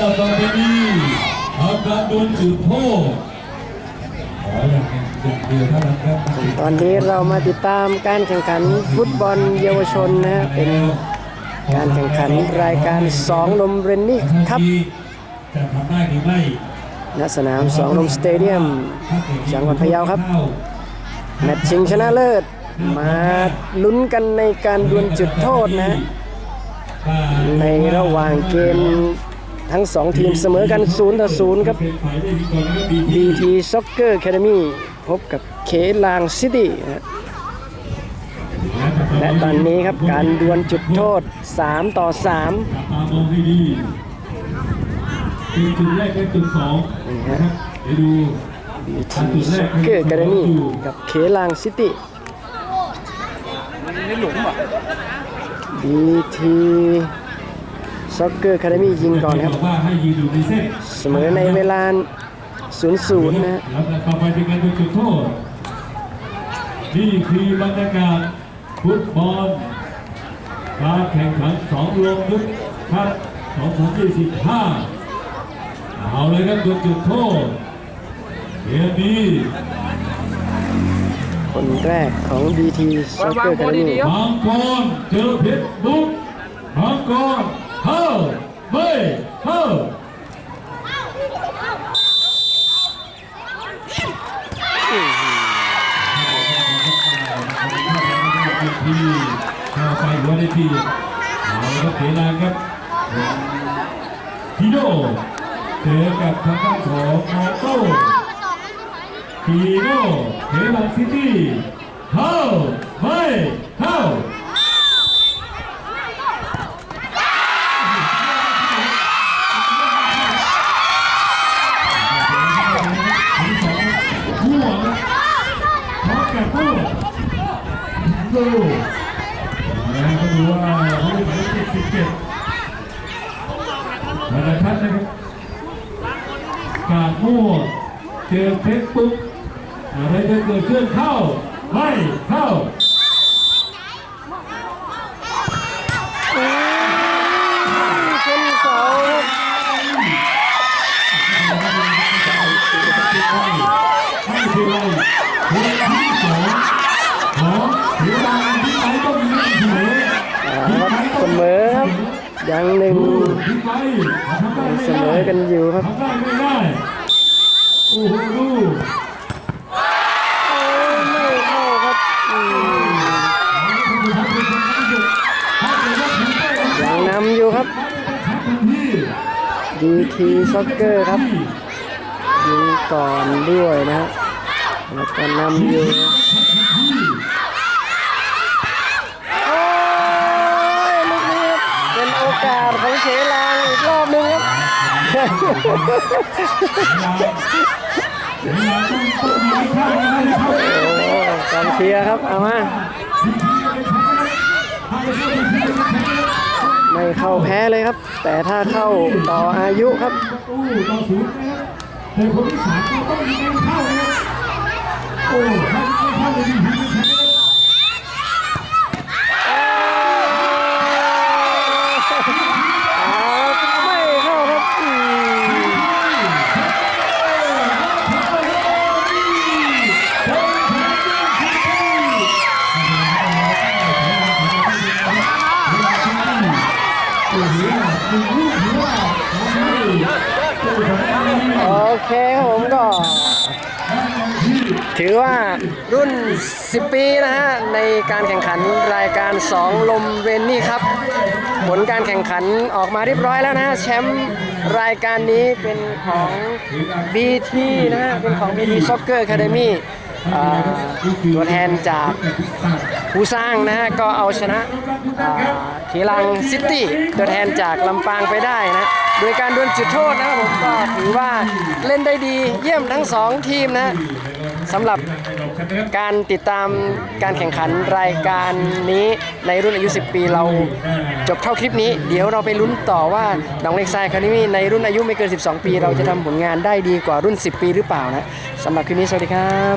ต่อไปนี้ทำการดวลจุดโทษขออย่างอย่างเดียวเท่านั้นครับตอนนี้เรามาติดตามการแข่งขันฟุตบอลเยาวชนนะฮะเป็นการแข่งขันรายการสองลมเรนนี่ครับจะทำได้หรือไม่ณสนามสองลมสเตเดียมจังหวัดพะเยาครับแมตช์ชิงชนะเลิศมาลุ้นกันในการดวลจุดโทษนะ ในระหว่างเกม ทั้งสองทีมเสมอกัน0ต่อ0ครับ BT Soccer Academy พบกับเคลางซิตี้นะฮะและตอนนี้ครับการดวลจุดโทษ 3 ต่อ3ตามองให้ดีคือจุดแรกและจุดสองนะครับเดี๋ยวดู BT Soccer Academy กับเคลางซิตี้ BT Soccer Academy ยิงก่อนครับบอกว่าให้ยืนอยู่ในเส้นเสมอในเวลา 0-0นะฮะแล้วต่อไปเป็นการดูจุดโทษนี่คือบรรยากาศฟุตบอลการแข่งขันสองลงยุทธครับ2025 เอาเลยครับดูจุดโทษเกมนี้คนแรกของ BT Soccer Academy มังกรเจอเพชรบุกมังกร เข้าไม่เข้าที่ข้าไปหัวได้ทีเอาครับเขลาครับพีโน่เจอกับทางด้านของมาโต้พีโน่เขลางซิตี้เข้าไม่เข้า ดูนะก็ดูว่าผู้หมายเลข77ธนาคารนะครับกาดมั่วเจอเพชรปุ๊บอะไรจะเกิดขึ้นเข้า ไม่เข้าขึ้นเสาครับไม่คือไรเพลงที่สองของเสียดายที่ไหนก็มีเสีย อ่าครับเสมอครับยังหนึ่ง ที่ไปทำได้ไม่ เส ได้ มอ กันอยู่ครับทำได้ไม่ได้โอ้โหดูไม่เข้าครับอืมยังนำอยู่ครับ DT Soccer ครับยิงก่อนด้วยนะฮะแล้วก็นำอยู่ โอ้กองเชียร์ครับเอามาไม่เข้าแพ้เลยครับ แต่ถ้าเข้าต่ออายุครับตู้ต่อศูนย์นะครับแต่คนที่สามต้องยิงเข้านะโอ้ถ้าไม่เข้าเลย เคผมก็ ถือว่ารุ่น 10 ปีนะฮะ ในการแข่งขันรายการ 2 ลมเวนนี่ครับ ผลการแข่งขันออกมาเรียบร้อยแล้วนะฮะ แชมป์รายการนี้เป็นของ BT นะฮะ เป็นของ BT Soccer Academy ตัวแทนจากผู้สร้างนะฮะ ก็เอาชนะอ่าขีลังซิตี้ตัวแทนจากลำปางไปได้นะ โดยการดวลจุดโทษนะครับผมก็ถือว่าเล่นได้ดีเยี่ยมทั้งสองทีมนะสำหรับการติดตามการแข่งขันรายการนี้ในรุ่นอายุ 10 ปีเราจบเท่าคลิปนี้ เดี๋ยวเราไปลุ้นต่อว่าดองเล็กไซคานิมีในรุ่นอายุไม่เกิน 12 ปี เราจะทำผลงานได้ดีกว่ารุ่น 10 ปีหรือเปล่านะสำหรับคลิปนี้สวัสดีครับ